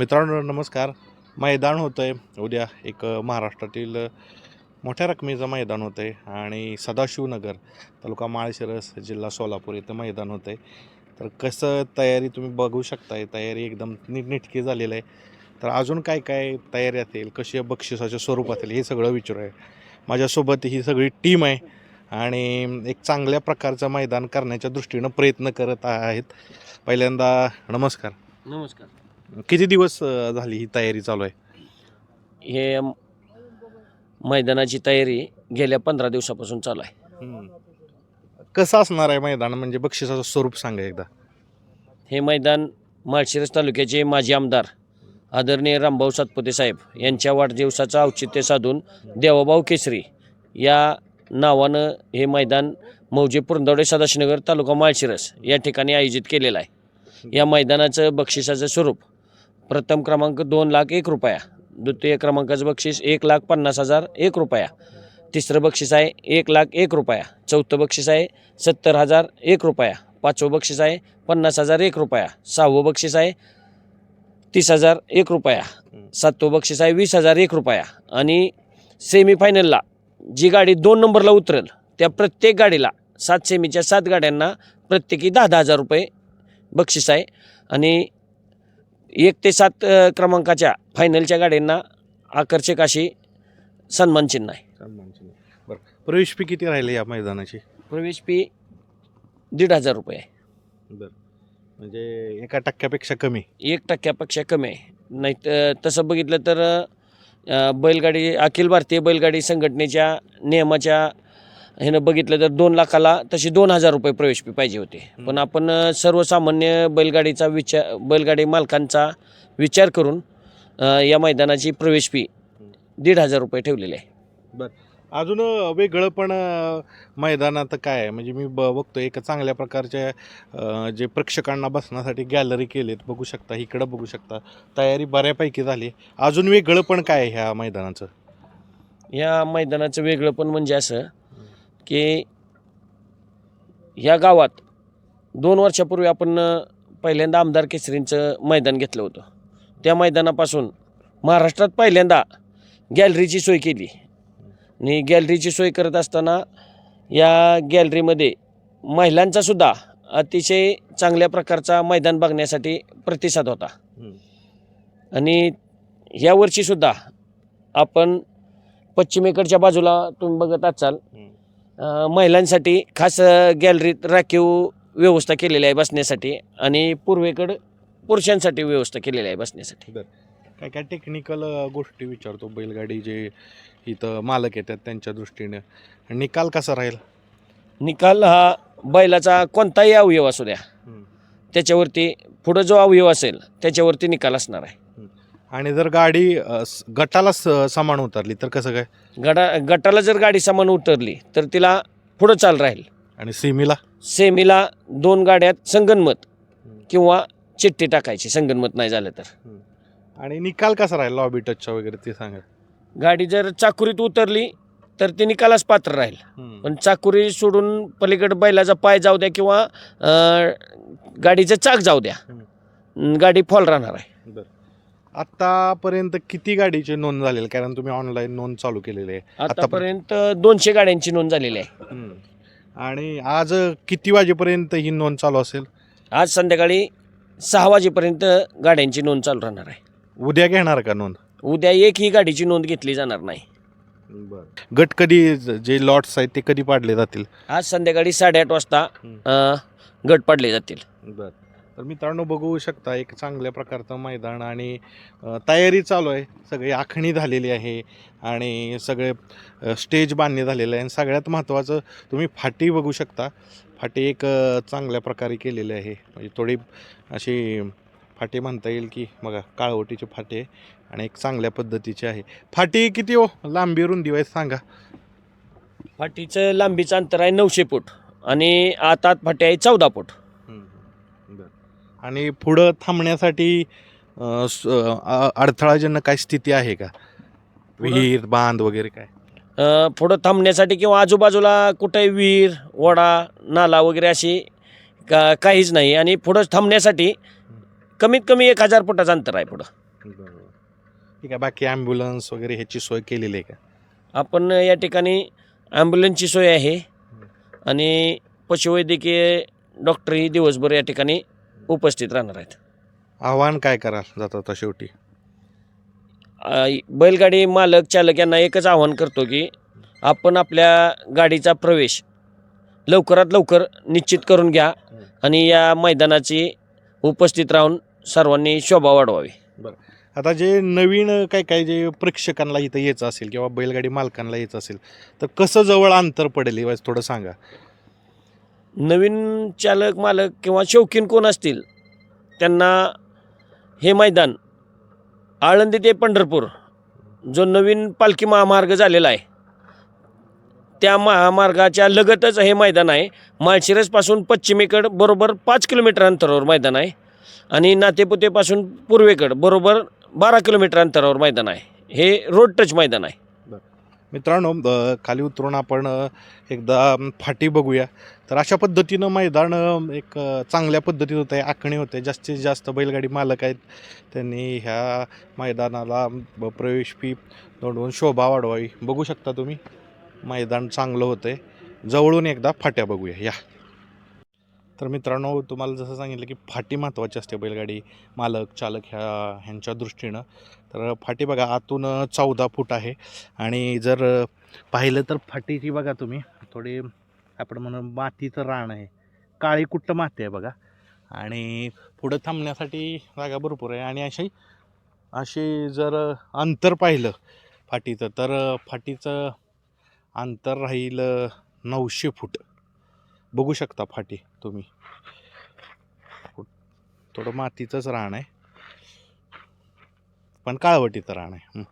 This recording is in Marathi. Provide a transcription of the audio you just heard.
मित्रांनो नमस्कार. मैदान होतं आहे उद्या एक महाराष्ट्रातील मोठ्या रकमेचं मैदान होतं आहे आणि सदाशिवनगर तालुका माळशिरस जिल्हा सोलापूर इथं मैदान होतं आहे तर कसं तयारी तुम्ही बघू शकताय. तयारी एकदम नीटनेटकी झालेलं आहे. तर अजून काय काय तयारी असेल कशी बक्षिसाच्या स्वरूपातील हे सगळं विचारू आहे माझ्यासोबत ही सगळी टीम आहे आणि एक चांगल्या प्रकारचं मैदान करण्याच्या दृष्टीनं प्रयत्न करत आहेत. पहिल्यांदा नमस्कार. नमस्कार. किती दिवस अ, झाली ही तयारी चालू आहे? हे म- मैदानाची तयारी गेल्या पंधरा दिवसापासून चालू आहे. कसं असणार आहे मैदान? म्हणजे बक्षिसाचं स्वरूप सांगा एकदा. हे मैदान माळशिरस तालुक्याचे माजी आमदार आदरणीय रामभाऊ सातपुते साहेब यांच्या वाढदिवसाचं औचित्य साधून देवाभाऊ केसरी या नावानं हे मैदान मौजे पुरंदवडे सदाशिवनगर तालुका माळशिरस या ठिकाणी आयोजित केलेलं आहे. या मैदानाचं बक्षिसाचं स्वरूप प्रथम क्रमांक दोन लाख एक रुपया. द्वितीय क्रमांकाचं बक्षीस एक लाख पन्नास हजार एक रुपया. तिसरं बक्षीस आहे एक लाख एक रुपया. चौथं बक्षीस आहे सत्तर हजार एक रुपया. पाचवं बक्षीस आहे पन्नास हजार एक रुपया. सहावं बक्षीस आहे तीस हजार एक रुपया. सातवं बक्षीस आहे वीस हजार एक रुपया. आणि सेमीफायनलला जी गाडी दोन नंबरला उतरेल त्या प्रत्येक गाडीला सात सेमीच्या सात गाड्यांना प्रत्येकी दहा दहा हजार रुपये बक्षीस आहे. आणि एक ते सात क्रमांकाच्या फायनलच्या गाड्यांना आकर्षक अशी सन्मान चिन्ह आहे. बरं. प्रवेश फी किती राहिले या मैदानाची? प्रवेश फी दीड हजार रुपये आहे. बरं. म्हणजे एका टक्क्यापेक्षा कमी? एक टक्क्यापेक्षा कमी आहे. नाही तर तसं बघितलं तर अ, बैलगाडी अखिल भारतीय बैलगाडी संघटनेच्या नियमाच्या ह्यानं बघितलं तर दोन लाखाला तशी दोन हजार रुपये प्रवेश फी पाहिजे होते. पण आपण सर्वसामान्य बैलगाडीचा विचार बैलगाडी मालकांचा विचार करून या मैदानाची प्रवेश फी दीड हजार रुपये ठेवलेली आहे. अजून अ, वेगळं पण मैदानात काय आहे? म्हणजे मी ब बघतो एक चांगल्या प्रकारचे अ, जे प्रेक्षकांना बसण्यासाठी गॅलरी केलेत. बघू शकता इकडं बघू शकता. तयारी बऱ्यापैकी झाली. अजून वेगळं पण काय आहे ह्या मैदानाचं? या मैदानाचं वेगळं पण म्हणजे असं की या गावात दोन वर्षापूर्वी आपण पहिल्यांदा आमदार केसरींचं मैदान घेतलं होतं. त्या मैदानापासून महाराष्ट्रात पहिल्यांदा गॅलरीची सोय केली. आणि गॅलरीची सोय करत असताना या गॅलरीमध्ये महिलांचा सुद्धा अतिशय चांगल्या प्रकारचा मैदान बघण्यासाठी प्रतिसाद होता. आणि यावर्षीसुद्धा आपण पश्चिमेकडच्या बाजूला तुम्ही बघत असाल महिलांसाठी खास गॅलरीत राखीव व्यवस्था केलेली आहे बसण्यासाठी आणि पूर्वेकडं पुरुषांसाठी व्यवस्था केलेली आहे बसण्यासाठी. काय काय टेक्निकल गोष्टी विचारतो? बैलगाडी जे इथं मालक येतात त्यांच्या दृष्टीने. निकाल कसा राहील? निकाल हा बैलाचा कोणताही अवयव असू द्या. त्याच्यावरती पुढं जो अवयव असेल त्याच्यावरती निकाल असणार आहे. आणि जर गाडी अ, स- गटाला स- समान उतरली तर कसं काय? गडा गटाला जर गाडी समान उतरली तर तिला पुढं चाल राहील. आणि सिमीला? सेमीला दोन गाड्यात संगनमत किंवा चिठ्ठी टाकायची संगनमत नाही झालं तर. आणि निकाल कसा राहील लॉबी टचचा वगैरे ते सांगा. गाडी जर चाकुरीत उतरली तर ती निकालास पात्र राहील. पण चाकुरी सोडून पलीकडे बैलाचा पाय जाऊ द्या किंवा अं, गाडीचं चाक जाऊ द्या. गाडी फॉल राहणार आहे. आतापर्यंत किती गाडीची नोंद झालेली कारण तुम्ही ऑनलाईन नोंद चालू केलेली आहे. आतापर्यंत दोनशे गाड्यांची नोंद झालेली आहे. आणि आज किती वाजेपर्यंत ही नोंद चालू असेल? आज संध्याकाळी सहा वाजेपर्यंत गाड्यांची नोंद चालू राहणार आहे. उद्या घेणार का नोंद? उद्या एकही गाडीची नोंद घेतली जाणार नाही. गट कधी जे लॉट्स आहेत ते कधी पाडले जातील? आज संध्याकाळी साडेआठ वाजता अं, गट पाडले जातील. बर. तर मित्रांनो बघू शकता एक चांगल्या प्रकारचं मैदान आणि तयारी चालू आहे. सगळी आखणी झालेली आहे आणि सगळे स्टेज बांधणे झालेलं आहे. आणि सगळ्यात महत्त्वाचं तुम्ही फाटी बघू शकता. फाटी एक चांगल्या प्रकारे केलेली आहे. म्हणजे थोडी अशी फाटी म्हणता येईल की बघा काळवटीची फाटी आहे आणि एक चांगल्या पद्धतीची आहे. फाटी किती हो? लांबी रुंदी आहे सांगा. फाटीचं लांबीचं अंतर आहे नऊशे फूट आणि आतात फाटी आहे चौदा फूट. आणि पुढं थांबण्यासाठी अडथळाजन्य काय स्थिती आहे का? विहीर बांध वगैरे काय? अ, पुढं थांबण्यासाठी किंवा आजूबाजूला कुठे विहीर ओढा नाला वगैरे अशी का काहीच नाही. आणि पुढं थांबण्यासाठी कमीत कमी एक हजार फुटाचं अंतर आहे पुढं. ठीक आहे बाकी ॲम्ब्युलन्स वगैरे ह्याची सोय केलेली आहे का? आपण या ठिकाणी ॲम्ब्युलन्सची सोय आहे. आणि पशुवैद्यकीय डॉक्टरही दिवसभर या ठिकाणी उपस्थित राहणार आहेत. आव्हान काय कराल जाता आता शेवटी? बैलगाडी मालक चालक यांना एकच आवाहन करतो की आपण आपल्या गाडीचा प्रवेश लवकरात लवकर निश्चित करून घ्या आणि या मैदानाची उपस्थित राहून सर्वांनी शोभा वाढवावी. आता जे नवीन काय काय जे प्रेक्षकांना इथं यायचं असेल किंवा बैलगाडी मालकांना यायचं असेल तर कसं जवळ अंतर पडेल हे थोडं सांगा. नवीन चालक मालक किंवा शौकीन कोण असतील त्यांना हे मैदान आळंदी ते पंढरपूर जो नवीन पालखी महामार्ग झालेला आहे त्या महामार्गाच्या लगतच हे मैदान आहे. माळशिरसपासून पश्चिमेकडं बरोबर पाच किलोमीटर अंतरावर मैदान आहे आणि नातेपुतेपासून पूर्वेकडं बरोबर बारा किलोमीटर अंतरावर मैदान आहे. हे रोड टच मैदान आहे. मित्रांनो खाली उतरून आपण एकदा फाटी बघूया. तर अशा पद्धतीनं मैदान एक चांगल्या पद्धतीत होतं आहे आखणी होते. जास्तीत जास्त बैलगाडी मालक आहेत. त्यांनी ह्या मैदानाला ब- प्रवेश फी नोंदवून शोभा वाढवावी. बघू शकता तुम्ही मैदान चांगलं होतं आहे जवळून एकदा फाट्या बघूया. या. तर मित्रांनो तुम्हाला जसं सांगितलं की फाटी महत्त्वाची असते बैलगाडी मालक चालक ह्या ह्यांच्या दृष्टीनं. तर फाटी बघा आतून चौदा फूट आहे. आणि जर पाहिलं तर फाटीची बघा तुम्ही थोडी आपण म्हणून मातीचं रान आहे. काळी कुट्ट माती आहे बघा. आणि पुढं थांबण्यासाठी जागा भरपूर आहे. आणि अशी अशी जर अंतर पाहिलं फाटीचं तर फाटीचं अंतर राहील नऊशे फूट. बघू शकता फाटी तुम्ही. थोडं मातीचंच रान आहे. पण काळवटीचं रान आहे.